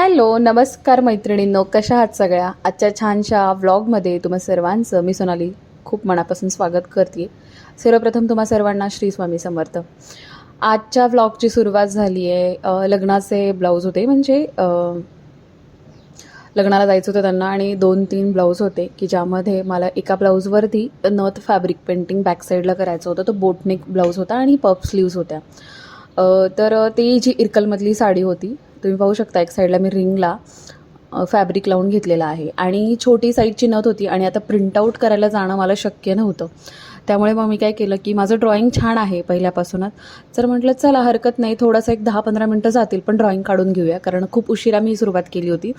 Hello नमस्कार मैत्रिणींनो कशा आहात सगळ्या? आजच्या छानशा व्लॉगमध्ये तुम्हा सर्वांचं मी सोनाली. खूप मनापासून स्वागत करते. सर्वप्रथम तुम्हा सर्वांना श्री स्वामी समर्थ. आजच्या व्लॉगची सुरुवात झाली आहे लग्नाचे ब्लाऊज होते म्हणजे लग्नाला जायचं होतं त्यांना आणि दोन तीन ब्लाऊज होते की ज्यामध्ये मला एका ब्लाऊजवरती नथ फॅब्रिक पेंटिंग बॅकसाईडला करायचं होतं तो बोटनेक ब्लाऊज होता आणि पप स्लीव्ज होत्या. तर ती जी इरकलमधली साडी होती तुम्ही पाहू शकता एक साईडला मी रिंगला फॅब्रिक लावून घेतलेला आहे. आणि छोटी साईजची नथ होती आणि आता प्रिंटआउट करायला जाणं मला शक्य नव्हतं. त्यामुळे मग मी काय केलं की माझं ड्रॉइंग छान आहे पहिल्यापासूनच. तर म्हटलं चला हरकत नाही. थोडंसं एक दहा पंधरा मिनटं जातील पण ड्रॉइंग काढून घेऊया. कारण खूप उशिरा मी सुरुवात केली होती.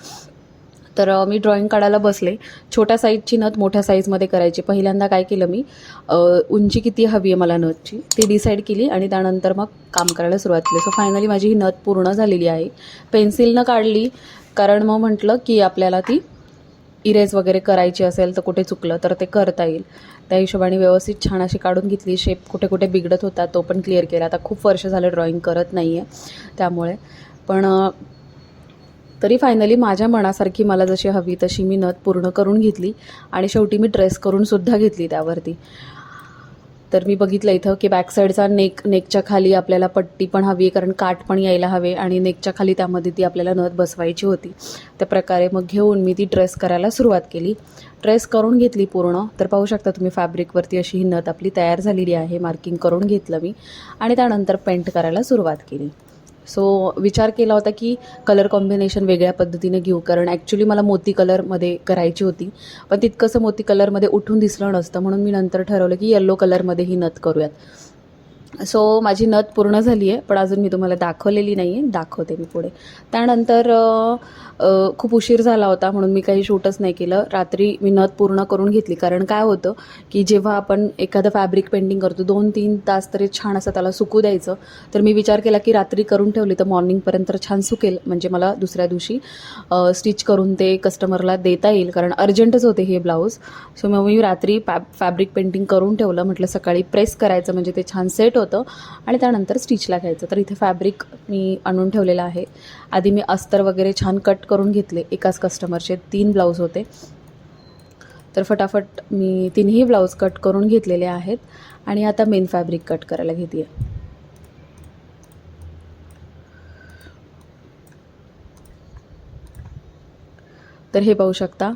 तर मी ड्रॉइंग काढायला बसले. छोट्या साईजची नथ मोठ्या साईजमध्ये करायची. पहिल्यांदा काय केलं मी उंची किती हवी आहे मला नथची ती डिसाईड केली आणि त्यानंतर मग काम करायला सुरुवात केली. सो फायनली माझी ही नथ पूर्ण झालेली आहे. पेन्सिलनं काढली कारण मग म्हटलं की आपल्याला ती इरेज वगैरे करायची असेल तर कुठे चुकलं तर ते करता येईल. त्या हिशोबाने व्यवस्थित छान अशी काढून घेतली. शेप कुठे कुठे बिघडत होता तो पण क्लिअर केला. आता खूप वर्ष झालं ड्रॉइंग करत नाही आहे त्यामुळे. पण तरी फायनली माझ्या मनासारखी मला जशी हवी तशी मी नथ पूर्ण करून घेतली आणि शेवटी मी ड्रेस करून सुद्धा घेतली त्यावरती. तर मी बघितलं इथं की बॅक साईडचा नेक नेकच्या खाली आपल्याला पट्टी पण हवी आहे कारण काठ पण यायला हवे आणि नेकच्या खाली त्यामध्ये ती आपल्याला नथ बसवायची होती. त्या प्रकारे मग घेऊन मी ती ड्रेस करायला सुरुवात केली. ड्रेस करून घेतली पूर्ण. तर पाहू शकता तुम्ही फॅब्रिकवरती अशी ही नथ आपली तयार झालेली आहे मार्किंग करून घेतलं मी आणि त्यानंतर पेंट करायला सुरुवात केली. सो विचार केला होता की कलर कॉम्बिनेशन वेगळ्या पद्धतीने घेऊ कारण ॲक्च्युली मला मोती कलरमध्ये करायची होती. पण तितकंसं मोती कलरमध्ये उठून दिसलं नसतं म्हणून मी नंतर ठरवलं की येल्लो कलरमध्ये ही नथ करूयात. सो माझी नथ पूर्ण झाली आहे पण अजून मी तुम्हाला दाखवलेली नाही आहे दाखवते मी पुढे. त्यानंतर खूप उशीर झाला होता म्हणून मी काही शूटच नाही केलं. रात्री मी नथ पूर्ण करून घेतली कारण काय होतं की जेव्हा आपण एखादं फॅब्रिक पेंटिंग करतो दोन तीन तास तरी छान असं त्याला सुकू द्यायचं. तर मी विचार केला की रात्री करून ठेवली तर मॉर्निंगपर्यंत छान सुकेल म्हणजे मला दुसऱ्या दिवशी स्टिच करून ते कस्टमरला देता येईल कारण अर्जंटच होते हे ब्लाऊज सो मग मी रात्री फॅब्रिक पेंटिंग करून ठेवलं म्हटलं सकाळी प्रेस करायचं म्हणजे ते छान सेट होतं. आणि त्यानंतर स्टिचला घ्यायचं. तर इथे फॅब्रिक मी आणून ठेवलेलं आहे. आधी मी अस्तर वगैरे छान कट करून घेतले. एकाच कस्टमरचे तीन ब्लाऊज होते. तर फटाफट मी तिन्ही ब्लाऊज कट करून घेतलेले आहेत. आणि आता मेन फॅब्रिक कट करायला घेते तर हे पाहू शकता.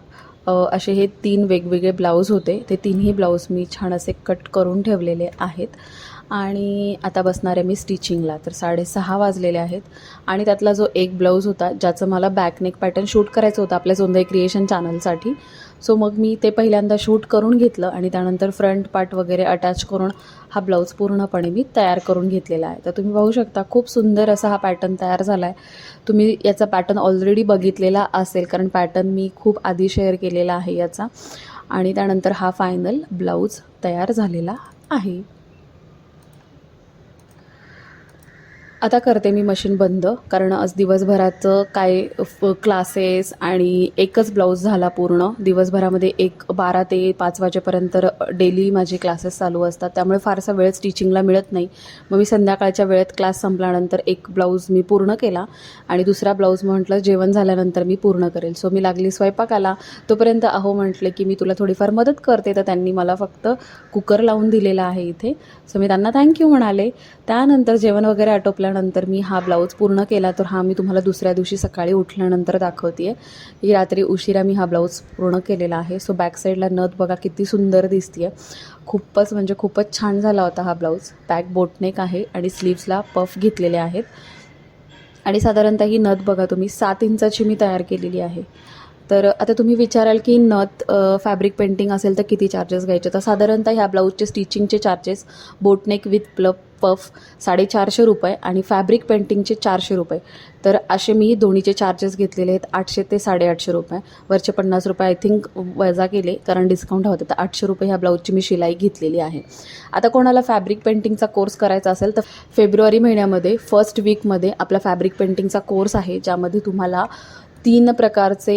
असे हे तीन वेगवेगळे ब्लाऊज होते. ते तिन्ही ब्लाऊज मी छान असे कट करून ठेवलेले आहेत. आणि आता बसणार आहे मी स्टिचिंगला. तर साडेसहा वाजलेले आहेत. आणि त्यातला जो एक ब्लाऊज होता ज्याचं मला बॅकनेक पॅटर्न शूट करायचं होतं आपल्या सोंदई क्रिएशन चॅनलसाठी सो मग मी ते पहिल्यांदा शूट करून घेतलं आणि त्यानंतर फ्रंट पार्ट वगैरे अटॅच करून हा ब्लाऊज पूर्णपणे मी तयार करून घेतलेला आहे. तर तुम्ही पाहू शकता खूप सुंदर असा हा पॅटर्न तयार झाला आहे तुम्ही याचा पॅटर्न ऑलरेडी बघितलेला असेल कारण पॅटर्न मी खूप आधी शेअर केलेला आहे याचा. आणि त्यानंतर हा फायनल ब्लाऊज तयार झालेला आहे. आता करते मी मशीन बंद कारण आज दिवसभराचं काय क्लासेस आणि एकच ब्लाऊज झाला पूर्ण. दिवसभरामध्ये एक बारा ते पाच वाजेपर्यंत डेली माझे क्लासेस चालू असतात. त्यामुळे फारसा वेळ स्टिचिंगला मिळत नाही. मग मी संध्याकाळच्या वेळेत क्लास संपल्यानंतर एक ब्लाऊज मी पूर्ण केला आणि दुसरा ब्लाऊज म्हटलं जेवण झाल्यानंतर मी पूर्ण करेल. सो मी लागली स्वयंपाकाला. तोपर्यंत अहो म्हटलं की मी तुला थोडीफार मदत करते. तर त्यांनी मला फक्त कुकर लावून दिलेला आहे इथे. सो मी त्यांना थँक्यू म्हणाले. त्यानंतर जेवण वगैरे आटोपल्यानंतर मी हा ब्लाऊज पूर्ण केला तर हा मी तुम्हाला दुसऱ्या दिवशी सकाळी उठल्यानंतर दाखवते की रात्री उशिरा मी हा ब्लाऊज पूर्ण केलेला आहे. सो बॅक साईडला नथ बघा किती सुंदर दिसते खूपच म्हणजे खूपच छान झाला होता हा ब्लाऊज. बॅक बोटनेक आहे आणि स्लीव्सला पफ घेतलेले आहेत. आणि साधारणतः ही नथ बघा तुम्ही सात इंचाची मी तयार केलेली आहे. तर आता तुम्ही विचाराल की नथ फॅब्रिक पेंटिंग असेल तर किती चार्जेस घ्यायचे? तर साधारणतः ह्या ब्लाऊजचे स्टिचिंगचे चार्जेस बोटनेक विथ प्लब पफ साडेचारशे रुपये आणि फॅब्रिक पेंटिंगचे चारशे रुपये. तर असे मी दोन्हीचे चार्जेस घेतलेले आहेत आठशे ते साडेआठशे रुपये. वरचे पन्नास रुपये आय थिंक वजा केले कारण डिस्काउंट होते. तर आठशे रुपये ह्या ब्लाऊजची मी शिलाई घेतलेली आहे. आता कोणाला फॅब्रिक पेंटिंगचा कोर्स करायचा असेल तर फेब्रुवारी महिन्यामध्ये फर्स्ट वीकमध्ये आपला फॅब्रिक पेंटिंगचा कोर्स आहे ज्यामध्ये तुम्हाला तीन प्रकारचे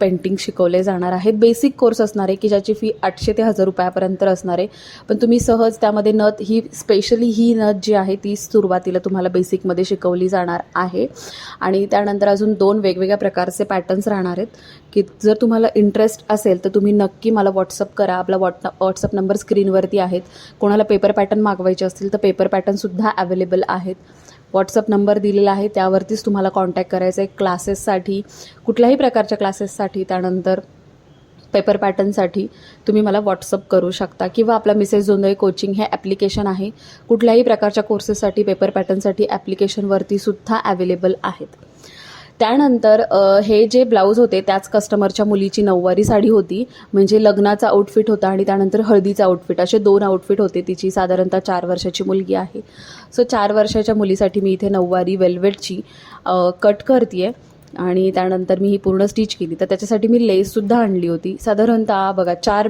पेंटिंग शिकवले जाणार आहेत. बेसिक कोर्स असणार आहे की ज्याची फी आठशे ते हजार रुपयापर्यंत असणार. आहे पण तुम्ही सहज त्यामध्ये नथ ही स्पेशली ही नथ जी आहे ती सुरुवातीला तुम्हाला बेसिकमध्ये शिकवली जाणार आहे. आणि त्यानंतर अजून दोन वेगवेगळ्या प्रकारचे पॅटर्न्स राहणार आहेत. की जर तुम्हाला इंटरेस्ट असेल तर तुम्ही नक्की मला व्हॉट्सअप करा. आपला व्हॉट व्हॉट्सअप नंबर स्क्रीनवरती आहेत. कोणाला पेपर पॅटर्न मागवायचे असतील तर पेपर पॅटर्नसुद्धा अवेलेबल आहेत. व्हॉट्सअप नंबर दिलेला आहे. त्यावरतीच तुम्हाला कॉन्टॅक्ट करायचं आहे क्लासेससाठी कुठल्याही प्रकारच्या क्लासेससाठी त्यानंतर पेपर पॅटर्नसाठी तुम्ही मला व्हॉट्सअप करू शकता. किंवा आपला मिसेस जोंदळे कोचिंग हे ॲप्लिकेशन आहे. कुठल्याही प्रकारच्या कोर्सेससाठी पेपर पॅटर्नसाठी ॲप्लिकेशनवरती सुद्धा अवेलेबल आहेत. त्यानंतर हे जे ब्लाऊज होते त्याच कस्टमरच्या मुलीची नऊवारी साडी होती. म्हणजे लग्नाचा आउटफिट होता आणि त्यानंतर हळदीचा आउटफिट असे दोन आउटफिट होते. तिची साधारणतः चार वर्षाची मुलगी आहे. सो चार वर्षाच्या मुलीसाठी मी इथे नऊवारी वेल्वेटची कट करते आणि त्यानंतर मी ही पूर्ण स्टिच केली. तर त्याच्यासाठी मी लेससुद्धा आणली होती. साधारणतः बघा चार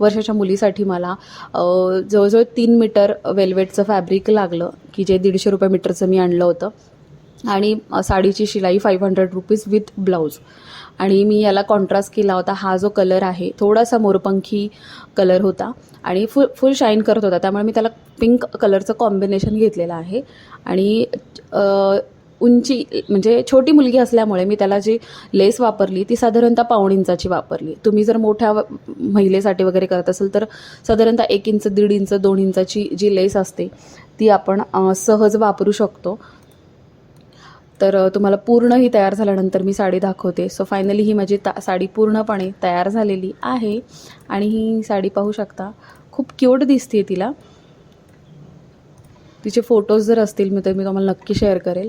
वर्षाच्या मुलीसाठी मला जवळजवळ तीन मीटर वेल्वेटचं फॅब्रिक लागलं की जे दीडशे रुपये मीटरचं मी आणलं होतं. आणि साडीची शिलाई five hundred rupees with blouse आणि मी याला कॉन्ट्रास्ट केला होता. हा जो कलर आहे थोडासा मोरपंखी कलर होता आणि फुल फुल शाईन करत होता. त्यामुळे मी त्याला पिंक कलरचं कॉम्बिनेशन घेतलेलं आहे. आणि उंची म्हणजे छोटी मुलगी असल्यामुळे मी त्याला जी लेस वापरली ती साधारणतः पाऊण इंचाची वापरली. तुम्ही जर मोठ्या महिलेसाठी वगैरे करत असेल तर साधारणतः एक इंच दीड इंच दोन इंचाची जी लेस असते ती आपण सहज वापरू शकतो. तर तुम्हाला पूर्ण ही तयार झाल्यानंतर मी साडी दाखवते. सो फायनली ही माझी ता साडी पूर्णपणे तयार झालेली आहे आणि ही साडी पाहू शकता. खूप क्यूट दिसते तिला. तिचे फोटोज जर असतील मी तर मी तुम्हाला नक्की शेअर करेल.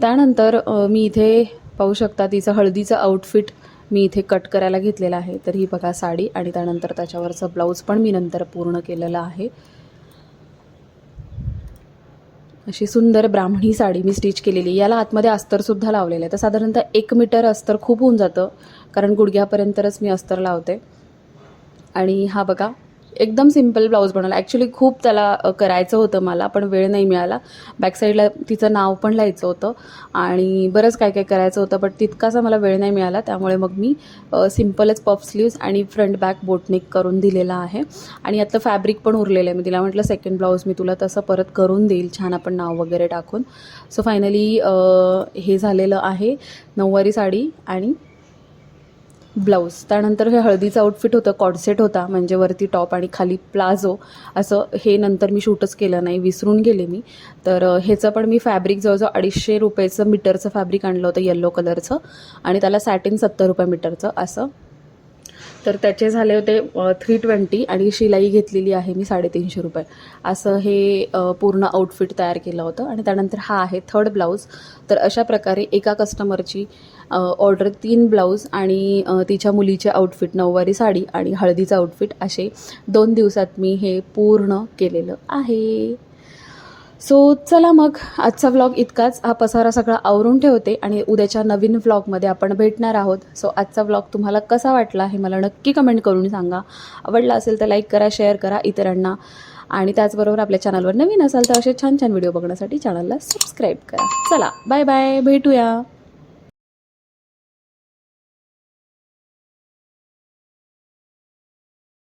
त्यानंतर मी इथे पाहू शकता तिचं हळदीचं आउटफिट मी इथे कट करायला घेतलेलं आहे. तर ही बघा साडी आणि त्यानंतर त्याच्यावरचं ब्लाऊज पण मी नंतर पूर्ण केलेलं आहे. अशी सुंदर ब्राह्मणी साडी मी स्टिच केलेली. याला आतमध्ये अस्तरसुद्धा लावलेलं आहे. तर साधारणतः एक मीटर अस्तर खूप होऊन जातं. कारण गुडघ्यापर्यंतच मी अस्तर लावते. आणि हा बघा एकदम सिंपल ब्लाऊज बनवला. ॲक्च्युली खूप त्याला करायचं होतं मला पण वेळ नाही मिळाला. बॅकसाईडला तिचं नाव पण लिहायचं होतं. आणि बरंच काय काय करायचं होतं बट तितकासा मला वेळ नाही मिळाला. त्यामुळे मग मी सिम्पलच पफ स्लीव्ज आणि फ्रंट बॅक बोटनेक करून दिलेला आहे. आणि यातलं फॅब्रिक पण उरलेलं आहे. मी तिला म्हटलं सेकंड ब्लाऊज मी तुला तसं परत करून देईल. छान आपण नाव वगैरे टाकून. सो फायनली हे झालेलं आहे. नऊवारी साडी आणि ब्लाऊज. त्यानंतर हे हळदीचं आउटफिट होतं कॉडसेट होता म्हणजे वरती टॉप आणि खाली प्लाझो. असं हे नंतर मी शूटच केलं नाही विसरून गेले मी. तर ह्याचं पण मी फॅब्रिक जवळजवळ अडीचशे रुपयाचं मीटरचं फॅब्रिक आणलं होतं येल्लो कलरचं आणि त्याला सॅटिन सत्तर रुपये मीटरचं असं. तर त्याचे झाले होते थ्री ट्वेंटी आणि शिलाई घेतलेली आहे मी साडेतीनशे रुपये. असं हे पूर्ण आउटफिट तयार केलं होतं आणि त्यानंतर हा आहे थर्ड ब्लाऊज तर अशा प्रकारे एका कस्टमरची ऑर्डर तीन ब्लाऊज आणि तिच्या मुलीचे आउटफिट नऊवारी साडी आणि हळदीचं आउटफिट असे दोन दिवसात मी हे पूर्ण केलेलं आहे. सो चला मग आजचा व्लॉग इतकाच. हा पसारा सगळा आवरून ठेवते आणि उद्याच्या नवीन व्लॉगमध्ये आपण भेटणार आहोत. सो आजचा व्लॉग तुम्हाला कसा वाटला हे मला नक्की कमेंट करून सांगा. आवडला असेल तर लाईक करा शेअर करा इतरांना. आणि त्याचबरोबर आपल्या चॅनलवर नवीन असाल तर असे छान छान व्हिडिओ बघण्यासाठी चॅनलला सबस्क्राईब करा. चला बाय बाय भेटूया.